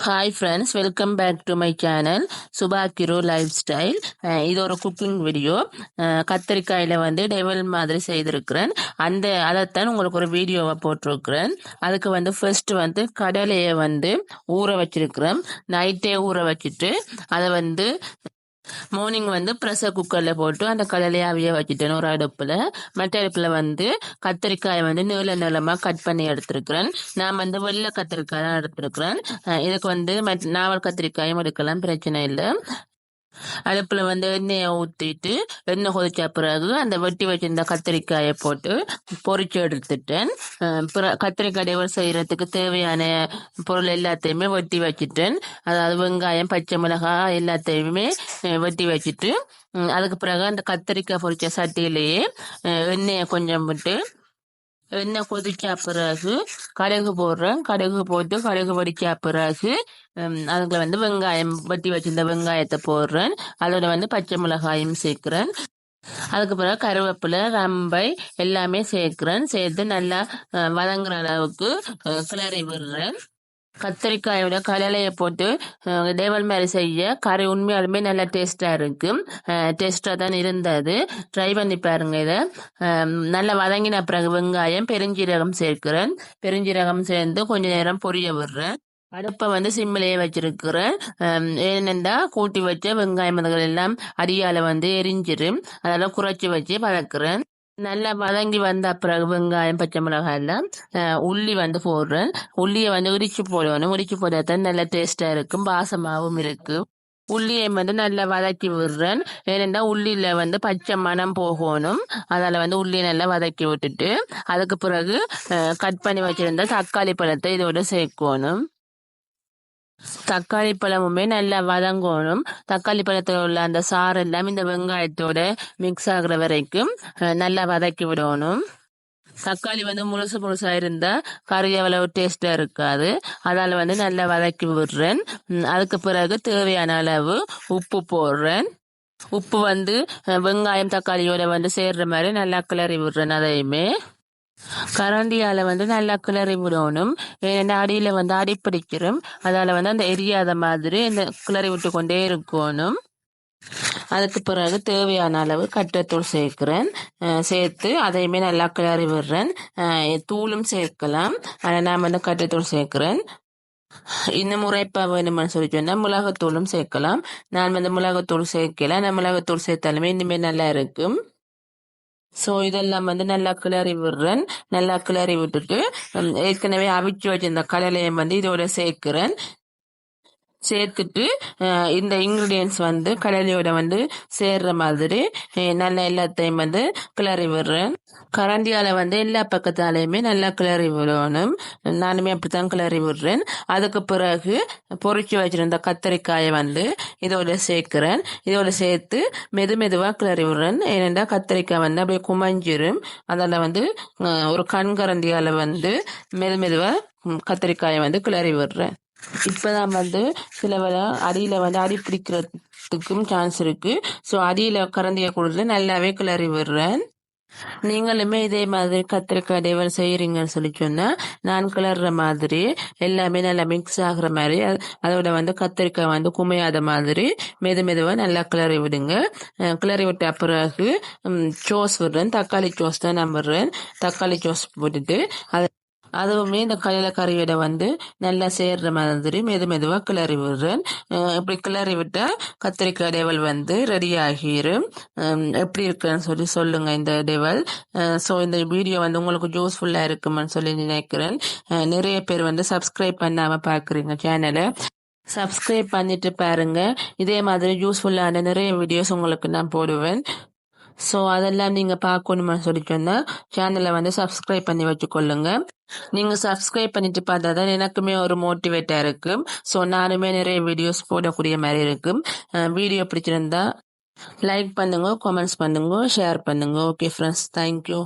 Hi friends welcome back to my channel Subha grow lifestyle இது ஒரு cooking video uh, கத்திரிக்காயில் வந்து டெவல் மாதிரி செய்திருக்கிறேன். அந்த அதைத்தான் உங்களுக்கு ஒரு வீடியோவை போட்டிருக்கிறேன். அதுக்கு வந்து ஃபர்ஸ்ட் வந்து கடலையை வந்து ஊற வச்சிருக்கிறேன். நைட்டே ஊற வச்சுட்டு அதை வந்து மார்னிங் வந்து ப்ரெஷர் குக்கரில் போட்டு அந்த கடலையை அவிய வச்சுட்டேன். ஒரு அடுப்பில். மற்ற அடுப்பில் வந்து கத்திரிக்காயை வந்து நீள நீளமாக கட் பண்ணி எடுத்துருக்கிறேன். நான் வந்து வெள்ளை கத்திரிக்காய் தான் எடுத்துருக்கிறேன். இதுக்கு வந்து நாவல் கத்திரிக்காயும் எடுக்கலாம். பிரச்சனை இல்லை. அடுப்பில் வந்து எண்ணெயை ஊற்றிட்டு எண்ணெய் கொதிச்ச பிறகு அந்த வெட்டி வச்சிருந்த கத்திரிக்காயை போட்டு பொறிச்சு எடுத்துட்டேன். கத்திரிக்காய் டெவல் செய்கிறதுக்கு தேவையான பொருள் எல்லாத்தையுமே வெட்டி வச்சுட்டேன். அதாவது வெங்காயம் பச்சை மிளகாய் எல்லாத்தையுமே வெட்டி வச்சுட்டு அதுக்கு பிறகு அந்த கத்திரிக்காய் பொறிச்ச சட்டியிலேயே எண்ணெயை கொஞ்சம் விட்டு எண்ணெய் கொதிச்ச பிறகு கடுகு போடுறேன். கடுகு போட்டு கடுகு வடிச்ச பிறகு அதுல வந்து வெங்காயம் வெட்டி வச்சிருந்த வெங்காயத்தை போடுறேன். அதோட வந்து பச்சை மிளகாயும் சேர்க்கிறேன். அதுக்கு பிறகு கருவேப்பிலை ரம்பை எல்லாமே சேர்க்கிறேன். சேர்த்து நல்லா வதங்குற அளவுக்கு கிளறி விடுறேன். கத்திரிக்காயோட கடலையை போட்டு டேவல் மாதிரி செய்ய கறி உண்மையாலுமே நல்லா டேஸ்ட்டாக இருக்கும் டேஸ்ட்டாக தான் இருந்தது. ட்ரை பண்ணி பாருங்க இதை. நல்லா வதங்கின பிறகு வெங்காயம் பெருஞ்சீரகம் சேர்க்கிறேன். பெருஞ்சீரகம் சேர்ந்து கொஞ்சம் நேரம் பொரிய விடுறேன். அடுப்பை வந்து சிம்மிலேயே வச்சிருக்கிறேன். ஏனென்றா கூட்டி வச்ச வெங்காயம் அதுகள் எல்லாம் அரியால் வந்து எரிஞ்சிரும். அதெல்லாம் குறைச்சி வச்சு வதக்குறேன். நல்லா வதங்கி வந்த பிறகு வெங்காயம் பச்சை மிளகாய் எல்லாம் உள்ளி வந்து போடுறேன். உள்ளியை வந்து உரிச்சு போடணும் உரிச்சு போடாதான் நல்லா டேஸ்டா இருக்கும். பாசமாகவும் இருக்கு. உள்ளியை வந்து நல்லா வதக்கி விடுறேன். ஏனென்றா உள்ளியில் வந்து பச்சை மனம் போகணும். அதால் வந்து உள்ளியை நல்லா வதக்கி விட்டுட்டு அதுக்கு பிறகு கட் பண்ணி வச்சுருந்தா தக்காளி பழத்தை இதோட சேர்க்கணும். தக்காளி பழமுமே நல்லா வதங்கணும். தக்காளி பழத்தில் உள்ள அந்த சாறு எல்லாம் இந்த வெங்காயத்தோட மிக்ஸ் ஆகுற வரைக்கும் நல்லா வதக்கி விடணும். தக்காளி வந்து முழுசு முழுசா இருந்தா கறி அவ்வளவு டேஸ்டா இருக்காது. அதால வந்து நல்லா வதக்கி விடுறேன். அதுக்கு பிறகு தேவையான அளவு உப்பு போடுறேன். உப்பு வந்து வெங்காயம் தக்காளியோட வந்து சேர்ற மாதிரி நல்லா கிளறி விடுறேன் அதையுமே. கரண்டியால வந்து நல்லா கிளறி விடணும். ஏன்னா அடியில் வந்து அடிப்பிடிக்கிறோம் அதால வந்து அந்த எரியாத மாதிரி இந்த கிளறி விட்டு கொண்டே இருக்கணும். அதுக்கு பிறகு தேவையான அளவு கட்டத்தூள் சேர்க்கிறேன். சேர்த்து அதையுமே நல்லா கிளறி விடுறேன். தூளும் சேர்க்கலாம். ஆனால் நான் வந்து கட்டத்தூள் சேர்க்கிறேன். முறை முறைப்பா வேணும்னு சொல்லி சொன்னால் மிளகாத்தூளும் சேர்க்கலாம். நான் வந்து மிளகாத்தூள் சேர்க்கல. நான் மிளகாத்தூள் சேர்த்தாலுமே இனிமேல் நல்லா இருக்கும். ஸோ இதெல்லாம் வந்து நல்லா கிளறி விடுறேன். நல்லா கிளறி விட்டுட்டு ஏற்கனவே அவிச்சு வச்சிருந்த கடலையை வந்து இதோட சேர்க்கிறேன். சேர்த்துட்டு இந்த இன்க்ரீடியன்ஸ் வந்து கடலையோட வந்து சேர்ற மாதிரி நல்லா எல்லாத்தையும் வந்து கிளறி விடுறேன். கரண்டியால வந்து எல்லா பக்கத்தாலையுமே நல்லா கிளறி விடணும். நானுமே அப்படித்தான் கிளறி விடுறேன். அதுக்கு பிறகு பொறிச்சு வச்சிருந்த கத்திரிக்காயை வந்து இதோட சேர்க்கிறேன். இதோட சேர்த்து மெது மெதுவாக கிளறி விடுறேன். ஏனென்றால் கத்திரிக்காய் வந்து அப்படியே குமஞ்சிரும். அதில் வந்து ஒரு கண் கண்கரண்டியால வந்து மெது மெதுவாக கத்திரிக்காயை வந்து கிளறி விடுறேன். இப்போதான் வந்து சில அடியில் வந்து அடி பிடிக்கிறதுக்கும் சான்ஸ் இருக்கு. ஸோ அடியில் கரண்டிய கொடுத்து நல்லாவே கிளறி விடுறேன். நீங்களுமே இதே மாதிரி கத்திரிக்காய் டேவல் செய்கிறீங்கன்னு சொல்லி சொன்னால் நான் கிளற மாதிரி எல்லாமே நல்லா மிக்ஸ் ஆகிற மாதிரி அதோட வந்து கத்திரிக்காய் வந்து குமையாத மாதிரி மெது மெதுவாக நல்லா கிளறி விடுங்க. கிளறி விட்ட பிறகு சோஸ் விடுறேன். தக்காளி சோஸ் தான் நான் விடுறேன். தக்காளி சோஸ் போட்டுட்டு அதை அதுவுமே இந்த கடலை கறியோட வந்து நல்லா சேர்ற மாதிரி மெது மெதுவாக கிளறி விடுறேன். இப்படி கிளறி விட்டால் கத்திரிக்காய் டெவல் வந்து ரெடி ஆகிரும். எப்படி இருக்குன்னு சொல்லி சொல்லுங்க இந்த டெவல். ஸோ இந்த வீடியோ வந்து உங்களுக்கு யூஸ்ஃபுல்லாக இருக்குமென்னு சொல்லி நினைக்கிறேன். நிறைய பேர் வந்து சப்ஸ்கிரைப் பண்ணாமல் பார்க்குறீங்க சேனலை சப்ஸ்கிரைப் பண்ணிட்டு பாருங்க. இதே மாதிரி யூஸ்ஃபுல்லான நிறைய வீடியோஸ் உங்களுக்கு நான் போடுவேன். ஸோ அதெல்லாம் நீங்கள் பார்க்கணுமான்னு சொல்லி சொன்னால் சேனலை வந்து சப்ஸ்கிரைப் பண்ணி வச்சுக்கொள்ளுங்க. நீங்கள் சப்ஸ்கிரைப் பண்ணிட்டு பார்த்தா தான் எனக்குமே ஒரு மோட்டிவேட்டாக இருக்கும். ஸோ நானுமே நிறைய வீடியோஸ் போடக்கூடிய மாதிரி இருக்கும். வீடியோ பிடிச்சிருந்தா லைக் பண்ணுங்க கமெண்ட்ஸ் பண்ணுங்க ஷேர் பண்ணுங்க. Okay friends thank you